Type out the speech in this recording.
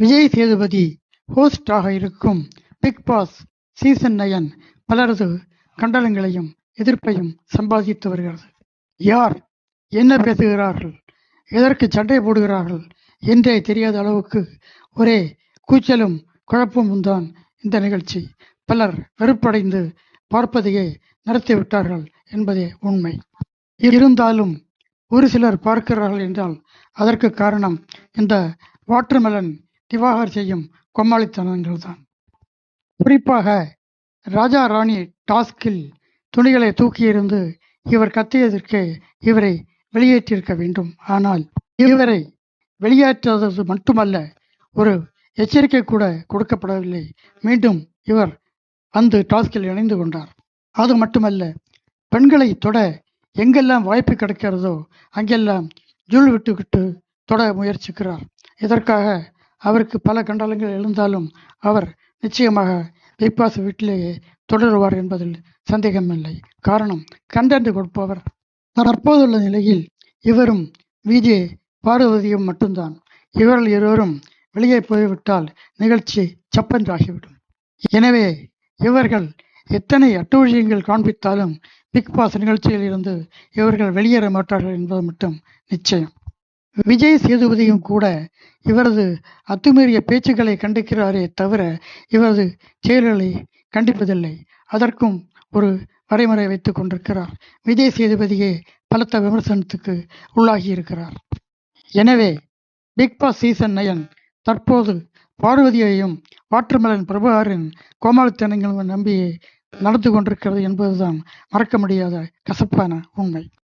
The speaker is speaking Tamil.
விஜய் சேதுபதி ஹோஸ்டாக இருக்கும் பிக் பாஸ் சீசன் நயன் பலரது கண்டனங்களையும் எதிர்ப்பையும் சம்பாதித்து வருகிறது. யார்? என்ன பேசுகிறார்கள்? எதற்கு சண்டை போடுகிறார்கள்? என்றே தெரியாத அளவுக்கு ஒரே கூச்சலும் குழப்பமும் தான் இந்த நிகழ்ச்சி. பலர் வெறுப்படைந்து பார்ப்பதையே நிறுத்திவிட்டார்கள் என்பதே உண்மை. இருந்தாலும் ஒரு சிலர் பார்க்கிறார்கள் என்றால் அதற்கு காரணம் இந்த வாட்டர்மெலன் திவாகர் செய்யும் கொம்மாளித்தனங்கள் தான் குறிப்பாக ராஜா ராணி டாஸ்கில் துணிகளை தூக்கியிருந்து இவர் கத்தியதற்கு இவரை வெளியேற்றிருக்க வேண்டும். ஆனால் இவரை வெளியேற்றாதது மட்டுமல்ல ஒரு எச்சரிக்கை கூட கொடுக்கப்படவில்லை. மீண்டும் இவர் வந்து டாஸ்கில் இணைந்து கொண்டார். அது மட்டுமல்ல பெண்களை தொட எங்கெல்லாம் வாய்ப்பு கிடைக்கிறதோ அங்கெல்லாம் ஜுள் விட்டுக்கிட்டு தொட முயற்சிக்கிறார். இதற்காக அவருக்கு பல கண்டலங்கள் எழுந்தாலும் அவர் நிச்சயமாக பிக்பாஸ் வீட்டிலேயே தொடருவார் என்பதில் சந்தேகமில்லை. காரணம் கண்டென்ட் கொடுப்பவர். தற்போதுள்ள நிலையில் இவரும் விஜே பார்வதியும் மட்டும்தான். இவர்கள் இருவரும் வெளியே போய்விட்டால் நிகழ்ச்சி சப்பென்றாகிவிடும். எனவே இவர்கள் எத்தனை அட்டூழியங்கள் காண்பித்தாலும் பிக் பாஸ் நிகழ்ச்சியில் இருந்து இவர்கள் வெளியேற மாட்டார்கள் என்பது மட்டும் நிச்சயம். விஜய் சேதுபதியும் கூட இவரது அத்துமீறிய பேச்சுக்களை கண்டிக்கிறாரே தவிர இவரது செயல்களை கண்டிப்பதில்லை. அதற்கும் ஒரு வரைமுறை வைத்துக் கொண்டிருக்கிறார். விஜய் சேதுபதியே பலத்த விமர்சனத்துக்கு உள்ளாகி இருக்கிறார். எனவே பிக் பாஸ் சீசன் நயன் தற்போது பார்வதியையும் வாட்டர்மலன் பிரபாகரின் கோமாளித்தனங்களும் நம்பியே நடந்து கொண்டிருக்கிறது என்பதுதான் மறக்க முடியாத கசப்பான உண்மை.